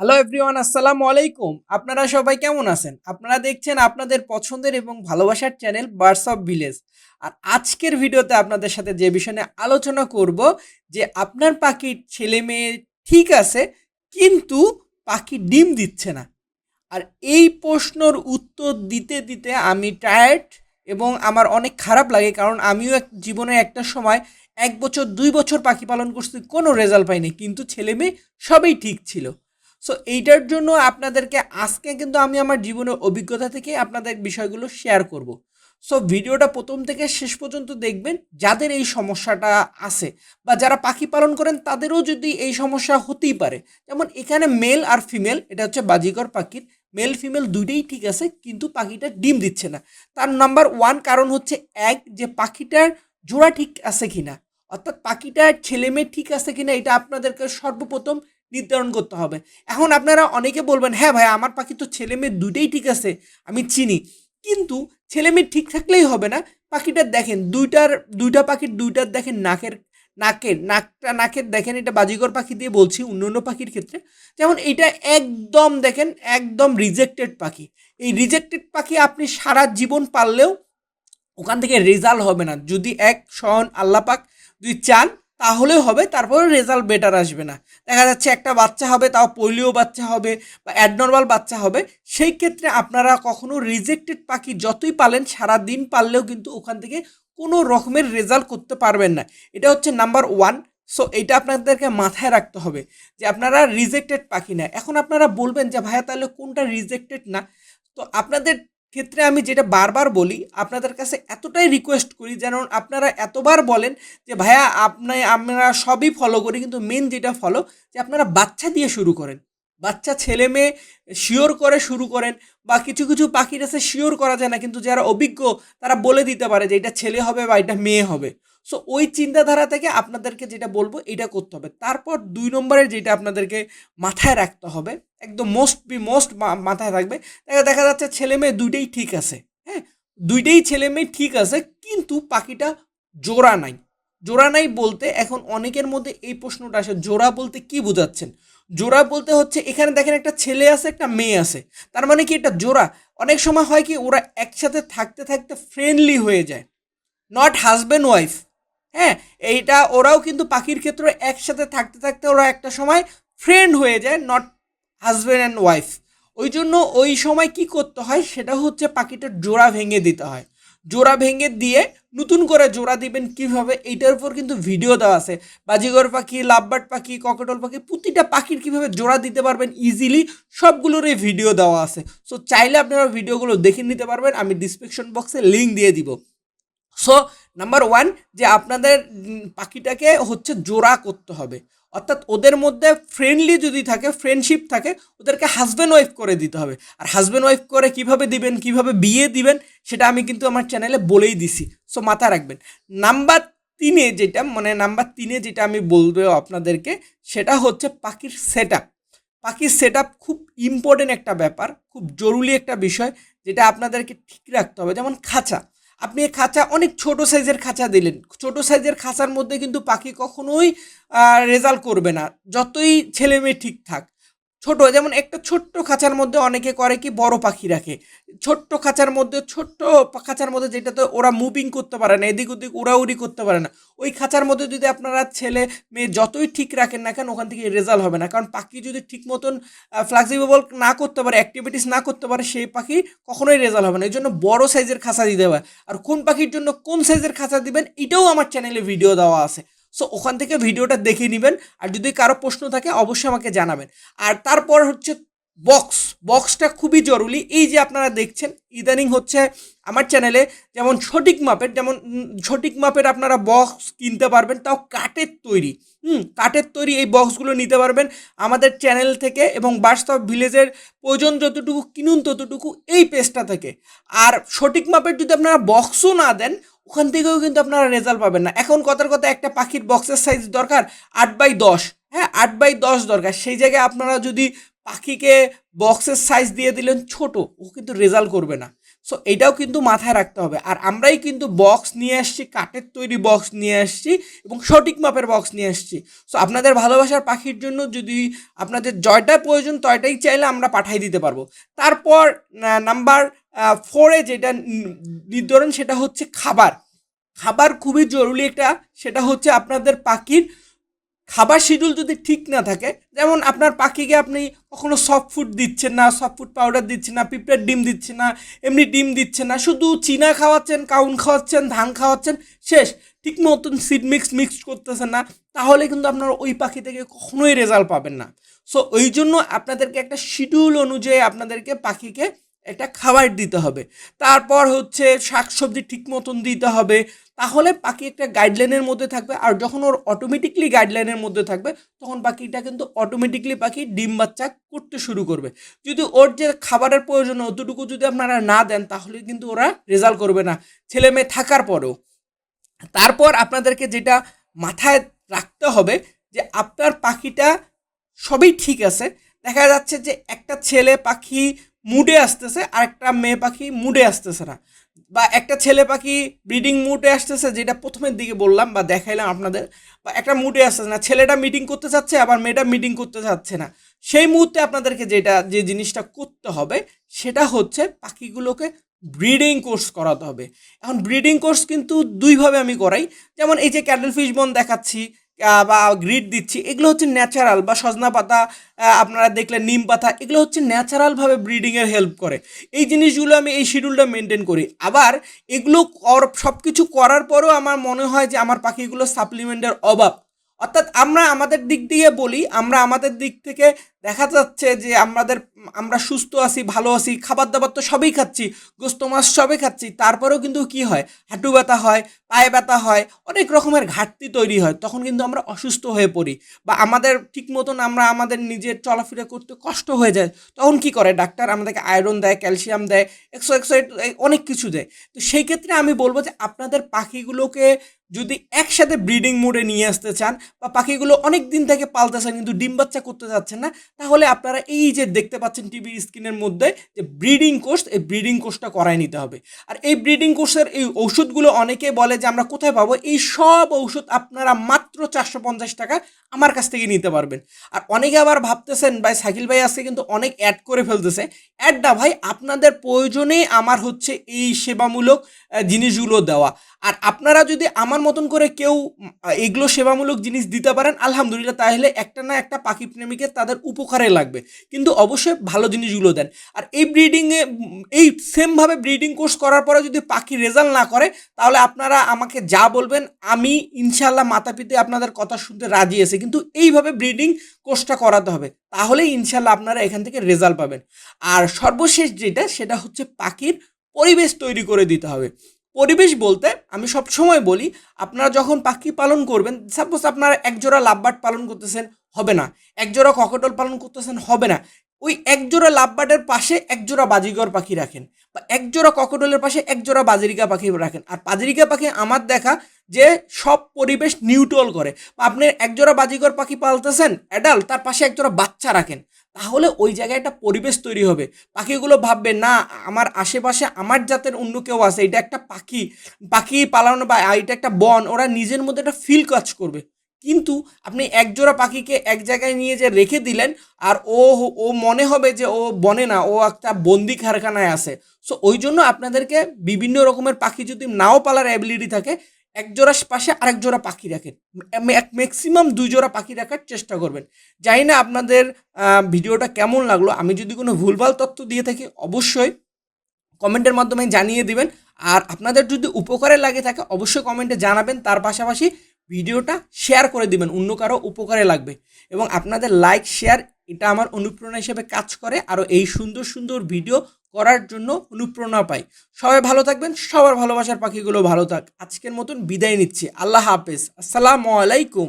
Hello everyone আসসালামু আলাইকুম। আপনারা সবাই কেমন আছেন? আপনারা দেখছেন আপনাদের পছন্দের এবং ভালোবাসার চ্যানেল বার্স অফ ভিলেজ আর আজকের ভিডিওতে আপনাদের সাথে যে বিষয় নিয়ে আলোচনা করব, যে আপনার পাখির ছেলে মেয়ে ঠিক আছে, কিন্তু পাখি ডিম দিচ্ছে না। আর এই প্রশ্নর উত্তর দিতে দিতে আমি টায়ার্ড এবং আমার অনেক খারাপ লাগে, কারণ আমিও এক জীবনে একটা সময় এক বছর, দুই বছর পাখি পালন করছি, কোনো রেজাল্ট পাইনি। কিন্তু ছেলে মেয়ে সবই ঠিক ছিল। সো এইটার জন্য আপনাদেরকে আজকে কিন্তু আমি আমার জীবনের অভিজ্ঞতা থেকে আপনাদের বিষয়গুলো শেয়ার করব। সো ভিডিওটা প্রথম থেকে শেষ পর্যন্ত দেখবেন, যাদের এই সমস্যাটা আছে বা যারা পাখি পালন করেন, তাদেরও যদি এই সমস্যা হতেই পারে। যেমন এখানে মেল আর ফিমেল এটা হচ্ছে বাজিকর পাখির মেল ফিমেল দুইটাই ঠিক আছে, কিন্তু পাখিটা ডিম দিচ্ছে না। তার নাম্বার ওয়ান কারণ হচ্ছে এক, যে পাখিটার জোড়া ঠিক আছে কিনা। অর্থাৎ পাখিটার ছেলে মেয়ে ঠিক আছে কিনা, এটা আপনাদেরকে সর্বপ্রথম নির্ধারণ করতে হবে। এখন আপনারা অনেকে বলবেন হ্যাঁ ভাই, আমার পাখি তো ছেলে মেয়ে দুটোই ঠিক আছে, আমি চিনি। কিন্তু ছেলে মেয়ে ঠিক থাকলেই হবে না। পাখিটার দেখেন, দুইটার, দুইটা পাখির দুইটার দেখেন নাকের নাকের, নাকটা, নাকের দেখেন, এটা বাজিগর পাখি দিয়ে বলছি অন্য অন্য পাখির ক্ষেত্রে। যেমন এটা একদম দেখেন, একদম রিজেক্টেড পাখি। এই রিজেক্টেড পাখি আপনি সারা জীবন পাললেও ওখান থেকে রেজাল্ট হবে না। যদি এক সহন আল্লাপাক যদি চান তাহলেও হবে তারপরে রেজাল্ট বেটার আসবে না। দেখা যাচ্ছে একটা বাচ্চা হবে, তাও পোলিও বাচ্চা হবে বা অ্যাডনর্মাল বাচ্চা হবে। সেই ক্ষেত্রে আপনারা কখনো রিজেক্টেড পাখি যতই পালেন সারা দিন পারলেও কিন্তু ওখান থেকে কোনো রকমের রেজাল্ট করতে পারবেন না। এটা হচ্ছে নাম্বার ওয়ান সো এটা আপনাদেরকে মাথায় রাখতে হবে যে আপনারা রিজেক্টেড পাখি না। এখন আপনারা বলবেন যে, ভাইয়া, তাহলে কোনটা রিজেক্টেড না? তো আপনাদের ক্ষেত্রে আমি যেটা বারবার বলি, আপনাদের কাছে এতটাই রিকোয়েস্ট করি যেন আপনারা এতবার বলেন যে, ভাইয়া, আপনি, আমরা সবই ফলো করি, কিন্তু মেন যেটা ফলো যে আপনারা বাচ্চা দিয়ে শুরু করেন। বাচ্চা ছেলে মেয়ে শিওর করে শুরু করেন, বা কিছু কিছু পাখির আছে শিওর করা যায় না, কিন্তু যারা অভিজ্ঞ, তারা বলে দিতে পারে যে, এটা ছেলে হবে বা এটা মেয়ে হবে। সো ওই চিন্তাধারা থেকে আপনাদেরকে যেটা বলব, এটা করতে হবে। তারপর দুই নম্বরে যেটা আপনাদেরকে মাথায় রাখতে হবে, একদম মোস্ট বি মোস্ট মাথায় থাকবে দেখা যাচ্ছে ছেলে মেয়ে দুইটাই ঠিক আছে হ্যাঁ? দুইটাই ছেলে মেয়ে ঠিক আছে, কিন্তু পাখিটা জোড়া নাই। জোড়া নাই বলতে এখন অনেকের মধ্যে এই প্রশ্নটা আসে, জোড়া বলতে কি বোঝাচ্ছেন? জোড়া বলতে হচ্ছে, এখানে দেখেন একটা ছেলে আছে, একটা মেয়ে আছে। তার মানে কি এটা জোড়া? অনেক সময় হয় কি ওরা একসাথে থাকতে থাকতে ফ্রেন্ডলি হয়ে যায়। নট হাজব্যান্ড ওয়াইফ হ্যাঁ এইটা ওরাও কিন্তু পাখির ক্ষেত্রে একসাথে থাকতে থাকতে ওরা একটা সময় ফ্রেন্ড হয়ে যায় নট হাজব্যান্ড অ্যান্ড ওয়াইফ ওই জন্য ওই সময় কি করতে হয়, সেটা হচ্ছে পাখিটার জোড়া ভেঙে দিতে হয়। জোড়া ভেঙে দিয়ে নতুন করে জোড়া দিবেন কীভাবে, এইটার উপর কিন্তু ভিডিও দেওয়া আছে। বাজিগর পাখি, লাভবার্ড পাখি, ককটল পাখি, প্রতিটা পাখির কীভাবে জোড়া দিতে পারবেন ইজিলি সবগুলোরই ভিডিও দেওয়া আছে। সো চাইলে আপনারা ভিডিওগুলো দেখে নিতে পারবেন, আমি ডিসক্রিপশন বক্সে লিঙ্ক দিয়ে দিব। সো নাম্বার ওয়ান যে আপনাদের পাখিটাকে হচ্ছে জোড়া করতে হবে। অর্থাৎ ওদের মধ্যে ফ্রেন্ডলি যদি থাকে ফ্রেন্ডশিপ থাকে, ওদেরকে হাজব্যান্ড ওয়াইফ করে দিতে হবে। আর হাজব্যান্ড ওয়াইফ করে কীভাবে দিবেন, কীভাবে বিয়ে দিবেন, সেটা আমি কিন্তু আমার চ্যানেলে বলেই দিছি। সো মাথায় রাখবেন। নাম্বার তিনে যেটা মানে নাম্বার তিনে যেটা আমি বলব আপনাদেরকে, সেটা হচ্ছে পাখির সেট আপ পাখির সেট আপ খুব ইম্পর্টেন্ট একটা ব্যাপার, খুব জরুরি একটা বিষয়, যেটা আপনাদেরকে ঠিক রাখতে হবে। যেমন খাঁচা। আপনি খাঁচা অনেক ছোট সাইজের খাঁচা দিলেন। ছোট সাইজের খাঁচার মধ্যে কিন্তু পাখি কখনোই রেজাল্ট করবে না। যতই ছেলে মেয়ে ঠিক থাক। ছোট, যেমন একটা ছোট্ট খাঁচার মধ্যে অনেকে করে কি বড় পাখি রাখে। ছোট্ট খাঁচার মধ্যে, ছোট্ট খাঁচার মধ্যে যেটাতে ওরা মুভিং করতে পারে না, এদিক ওদিক উড়াউড়ি করতে পারে না। ওই খাঁচার মধ্যে যদি আপনারা ছেলে মেয়ে যতই ঠিক রাখেন না কেন, ওখান থেকে রেজাল্ট হবে না। কারণ পাখি যদি ঠিক মতন ফ্লেক্সিবল না করতে পারে অ্যাক্টিভিটিস না করতে পারে, সেই পাখি কখনোই রেজাল্ট হবে না। এই জন্য বড় সাইজের খাঁচা দিতে হবে। আর কোন পাখির জন্য কোন সাইজের খাঁচা দিবেন, এটাও আমার চ্যানেলে ভিডিও দেওয়া আছে। সো ওখান থেকে ভিডিওটা দেখে নেবেন। আর যদি কারও প্রশ্ন থাকে, অবশ্যই আমাকে জানাবেন। আর তারপর হচ্ছে বক্স, বক্সটা খুবই জরুরি। এই যে আপনারা দেখছেন, ইদানিং হচ্ছে আমার চ্যানেলে যেমন সঠিক মাপের, যেমন সঠিক মাপের আপনারা বক্স কিনতে পারবেন, তাও কাঠের তৈরি। হুম, কাঠের তৈরি এই বক্সগুলো নিতে পারবেন আমাদের চ্যানেল থেকে এবং বাস্তব ভিলেজের প্রয়োজন যতটুকু, কিনুন ততটুকু এই পেজটা থেকে। আর সঠিক মাপের যদি আপনারা বক্সও না দেন, ওখান থেকেও কিন্তু আপনারা রেজাল্ট পাবেন না। এখন কথার কথা, একটা পাখির বক্সের সাইজ দরকার আট বাই দশ। হ্যাঁ আট বাই দশ দরকার। সেই জায়গায় আপনারা যদি পাখিকে বক্সের সাইজ দিয়ে দিলেন ছোট, ও কিন্তু রেজাল্ট করবে না। সো এটাও কিন্তু মাথায় রাখতে হবে। আর আমরাই কিন্তু বক্স নিয়ে আসছি, কাঠের তৈরি বক্স নিয়ে আসছি এবং সঠিক মাপের বক্স নিয়ে আসছি। সো আপনাদের ভালোবাসার পাখির জন্য যদি আপনাদের জয়টা প্রয়োজন, তয়টাই চাইলে আমরা পাঠিয়ে দিতে পারব। তারপর নাম্বার ফোরে যেটা নির্ধারণ, সেটা হচ্ছে খাবার। খাবার খুবই জরুরি একটা, সেটা হচ্ছে আপনাদের পাখির খাবার শিডিউল যদি ঠিক না থাকে, যেমন আপনার পাখিকে আপনি কখনো সফট ফুড দিচ্ছেন না সফট ফুড পাউডার দিচ্ছেন না পিঁপড়ের ডিম দিচ্ছেন না, এমনি ডিম দিচ্ছেন না, শুধু চিনা খাওয়াচ্ছেন, কাউন খাওয়াচ্ছেন, ধান খাওয়াচ্ছেন, শেষ। ঠিক মতন সিড মিক্স মিক্স করতেছেন না, তাহলে কিন্তু আপনার ওই পাখি থেকে কখনোই রেজাল্ট পাবেন না। সো ওই জন্য আপনাদেরকে একটা শিডিউল অনুযায়ী আপনাদেরকে পাখিকে একটা খাবার দিতে হবে। তারপর হচ্ছে শাকসবজি ঠিক মতন দিতে হবে। তাহলে পাখি একটা গাইডলাইনের মধ্যে থাকবে। আর যখন ওর অটোমেটিকলি গাইডলাইনের মধ্যে থাকবে, তখন পাখিটা কিন্তু অটোমেটিকলি পাখি ডিম বাচ্চা করতে শুরু করবে। যদি ওর যে খাবারের প্রয়োজন অতটুকু যদি আপনারা না দেন, তাহলে কিন্তু ওরা রেজাল্ট করবে না। ছেলে মেয়ে থাকার পরেও। তারপর আপনাদেরকে যেটা মাথায় রাখতে হবে, যে আপনার পাখিটা সবই ঠিক আছে। দেখা যাচ্ছে যে একটা ছেলে পাখি মুডে আসতেছে আর একটা মেয়ে পাখি মুডে আসতেছে না। বা একটা ছেলে পাখি ব্রিডিং মুডে আসতেছে, যেটা প্রথমের দিকে বললাম বা দেখাইলাম আপনাদের, বা একটা মুডে আসতেছে না। ছেলেটা মিটিং করতে চাচ্ছে, আবার মেয়েটা মিটিং করতে চাচ্ছে না। সেই মুহূর্তে আপনাদেরকে যেটা, যে জিনিসটা করতে হবে, সেটা হচ্ছে পাখিগুলোকে ব্রিডিং কোর্স করাতে হবে। এখন ব্রিডিং কোর্স কিন্তু দুইভাবে আমি করাই। যেমন এই যে ক্যান্ডেল ফিশ বন দেখাচ্ছি বা গ্রিড দিচ্ছি, এগুলো হচ্ছে ন্যাচারাল বা সজনা পাতা আপনারা দেখলে নিম পাতা, এগুলো হচ্ছে ন্যাচারালভাবে ব্রিডিংয়ের হেল্প করে। এই জিনিসগুলো আমি এই শিডিউলটা মেনটেন করি। আবার এগুলো সব কিছু করার পরেও আমার মনে হয় যে আমার পাখিগুলো সাপ্লিমেন্টের অভাব। অর্থাৎ আমরা আমাদের দিক দিয়ে বলি, আমরা আমাদের দিক থেকে দেখা যাচ্ছে যে আমাদের, আমরা সুস্থ আছি, ভালো আছি খাবার দাবার তো সবই খাচ্ছি, গোস্ত মাছ সবই খাচ্ছি, তারপরেও কিন্তু কি হয়? হাঁটু ব্যথা হয়, পায়ে ব্যথা হয়, অনেক রকমের ঘাটতি তৈরি হয়, তখন কিন্তু আমরা অসুস্থ হয়ে পড়ি বা আমাদের ঠিক মতন আমরা আমাদের নিজের চলাফেরা করতে কষ্ট হয়ে যায়, তখন কি করে? ডাক্তার আমাদেরকে আয়রন দেয় ক্যালসিয়াম দেয় এক্সো এক্সাইড অনেক কিছু দেয়। তো সেই ক্ষেত্রে আমি বলব যে আপনাদের পাখিগুলোকে যদি একসাথে ব্রিডিং মোডে নিয়ে আসতে চান বা পাখিগুলো অনেক দিন থেকে পালতেছেন কিন্তু ডিম বাচ্চা করতে যাচ্ছেন না, তাহলে আপনারা এই যে দেখতে পাচ্ছেন টিভির স্ক্রিনের মধ্যে যে ব্রিডিং কোর্স, এই ব্রিডিং কোর্সটা করায় নিতে হবে। আর এই ব্রিডিং কোর্সের এই ওষুধগুলো অনেকে বলে যে আমরা কোথায় পাবো? এই সব ঔষধ আপনারা মাত্র চারশো পঞ্চাশ টাকা আমার কাছ থেকে নিতে পারবেন। আর অনেকে আবার ভাবতেছেন, ভাই সাকিল ভাই আজকে কিন্তু অনেক অ্যাড করে ফেলতেছে। অ্যাডটা ভাই, আপনাদের প্রয়োজনে আমার হচ্ছে এই সেবামূলক জিনিসগুলো দেওয়া। আর আপনারা যদি আমার মতন করে কেউ এগুলো সেবামূলক জিনিস দিতে পারেন, আলহামদুলিল্লাহ, তাহলে একটা না একটা পাখি প্রেমিকের তাদের উপকারে লাগবে। কিন্তু অবশ্যই ভালো জিনিসগুলো দেন। আর এই ব্রিডিংয়ে এই সেমভাবে ব্রিডিং কোর্স করার পরে যদি পাখি রেজাল্ট না করে, তাহলে আপনারা আমাকে যা বলবেন, আমি ইনশাল্লাহ মাতা পিতে আপনাদের কথা শুনতে রাজি আছে, কিন্তু এইভাবে ব্রিডিং কোর্সটা করাতে হবে। তাহলে ইনশাল্লাহ আপনারা এখান থেকে রেজাল্ট পাবেন। আর সর্বশেষ যেটা, সেটা হচ্ছে পাখির পরিবেশ তৈরি করে দিতে হবে। পরিবেশ বলতে আমি সব সময় বলি, আপনারা যখন পাখি পালন করবেন সাপোজ আপনারা একজোড়া লাভবার্ড পালন করতেছেন, হবে না। একজোড়া ককটল পালন করতেছেন, হবে না। ওই একজোড়া লাভবার্ডের পাশে একজোড়া বাজিগর পাখি রাখেন বা একজোড়া ককটলের পাশে একজোড়া বাজরিকা পাখি রাখেন। আর বাজরিকা পাখি আমার দেখা যে সব পরিবেশ নিউট্রাল করে। আপনি একজোড়া বাজিগর পাখি পালতেছেন অ্যাডাল্ট তার পাশে একজোড়া বাচ্চা রাখেন। তাহলে ওই জায়গায় একটা পরিবেশ তৈরি হবে। পাখিগুলো ভাববে, না, আমার আশেপাশে আমার জাতের অন্য কেউ আছে, এটা একটা পাখি। পাখি পালানো বা এটা একটা বন, ওরা নিজের মধ্যে একটা ফিল কাজ করবে। কিন্তু আপনি একজোড়া পাখিকে এক জায়গায় নিয়ে যে রেখে দিলেন, আর ও ও মনে হবে যে ও বনে না, ও একটা বন্দি কারখানায় আছে। সো ওই জন্য আপনাদেরকে বিভিন্ন রকমের পাখি যদি নাও পালার অ্যাবিলিটি থাকে এক জোড়া পাশে আরেক জোড়া পাখি রাখেন এক ম্যাক্সিমাম দুই জোড়া পাখি রাখার চেষ্টা করবেন। জানি না আপনাদের ভিডিওটা কেমন লাগল। আমি যদি কোনো ভুলভাল তথ্য দিয়ে থাকি, অবশ্যই কমেন্টের মাধ্যমে জানিয়ে দিবেন। আর আপনাদের যদি উপকারে লাগে থাকে, অবশ্যই কমেন্টে জানাবেন। তার পাশাপাশি ভিডিওটা শেয়ার করে দিবেন, অন্য কারও উপকারে লাগবে। এবং আপনাদের লাইক, শেয়ার, এটা আমার অনুপ্রেরণা হিসেবে কাজ করে। আরও এই সুন্দর সুন্দর ভিডিও করার জন্য অনুপ্রেরণা পাই। সবাই ভালো থাকবেন, সবার ভালোবাসার পাখিগুলো ভালো থাক। আজকের মতন বিদায় নিচ্ছি। আল্লাহ হাফেজ। আসসালামু আলাইকুম।